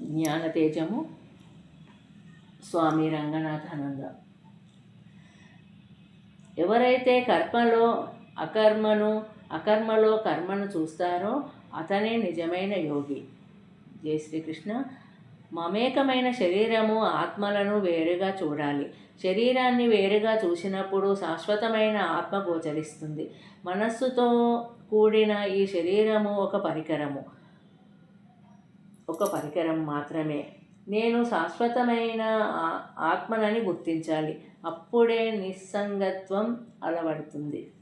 జ్ఞానతేజము స్వామి రంగనాథానంద. ఎవరైతే కర్మలో అకర్మను అకర్మలో కర్మను చూస్తారో అతనే నిజమైన యోగి. జై శ్రీకృష్ణ. మమేకమైన శరీరము ఆత్మలను వేరుగా చూడాలి. శరీరాన్ని వేరుగా చూసినప్పుడు శాశ్వతమైన ఆత్మ గోచరిస్తుంది. మనస్సుతో కూడిన ఈ శరీరము ఒక పరికరము. ఒక పరికరం మాత్రమే. నేను శాశ్వతమైన ఆత్మనని గుర్తించాలి. అప్పుడే నిస్సంగత్వం అలవడుతుంది.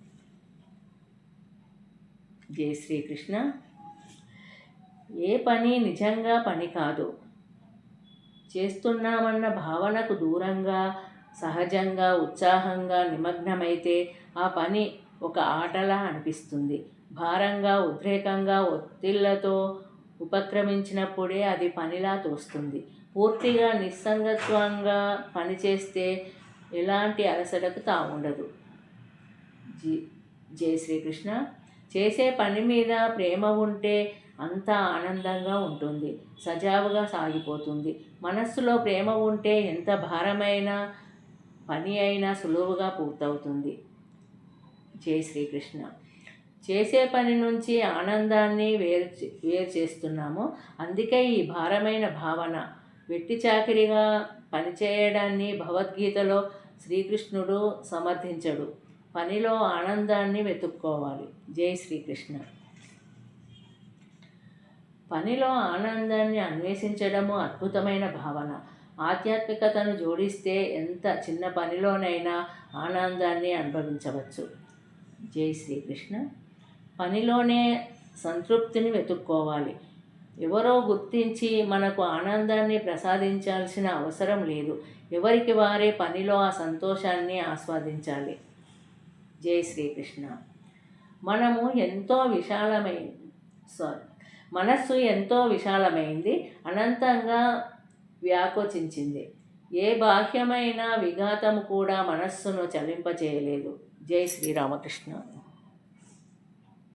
జై శ్రీకృష్ణ. ఏ పని నిజంగా పని కాదు. చేస్తున్నామన్న భావనకు దూరంగా సహజంగా ఉత్సాహంగా నిమగ్నమైతే ఆ పని ఒక ఆటలా అనిపిస్తుంది. భారంగా ఉద్రేకంగా ఒత్తిళ్ళతో ఉపక్రమించినప్పుడే అది పనిలా తోస్తుంది. పూర్తిగా నిస్సంగత్వంగా పనిచేస్తే ఎలాంటి అలసటకు తావుండదు. జీ జై శ్రీకృష్ణ. చేసే పని మీద ప్రేమ ఉంటే అంతా ఆనందంగా ఉంటుంది. సజావుగా సాగిపోతుంది. మనస్సులో ప్రేమ ఉంటే ఎంత భారమైన పని అయినా సులువుగా పూర్తవుతుంది. జై శ్రీకృష్ణ. చేసే పని నుంచి ఆనందాన్ని వేరు చే- వేరు చేస్తున్నాము. అందుకే ఈ భారమైన భావన వెట్టి చాకిరిగా పనిచేయడాన్ని భగవద్గీతలో శ్రీకృష్ణుడు సమర్థించడు. పనిలో ఆనందాన్ని వెతుక్కోవాలి. జై శ్రీకృష్ణ. పనిలో ఆనందాన్ని అన్వేషించడము అద్భుతమైన భావన. ఆధ్యాత్మికతను జోడిస్తే ఎంత చిన్న పనిలోనైనా ఆనందాన్ని అనుభవించవచ్చు. జై శ్రీకృష్ణ. పనిలోనే సంతృప్తిని వెతుక్కోవాలి. ఎవరో గుర్తించి మనకు ఆనందాన్ని ప్రసాదించాల్సిన అవసరం లేదు. ఎవరికి వారే పనిలో ఆ సంతోషాన్ని ఆస్వాదించాలి. జై శ్రీకృష్ణ. మనము ఎంతో విశాలమైన సారీ మనస్సు ఎంతో విశాలమైంది అనంతంగా వ్యాకోచించింది. ఏ బాహ్యమైన విఘాతము కూడా మనస్సును చలింపచేయలేదు. జై శ్రీరామకృష్ణ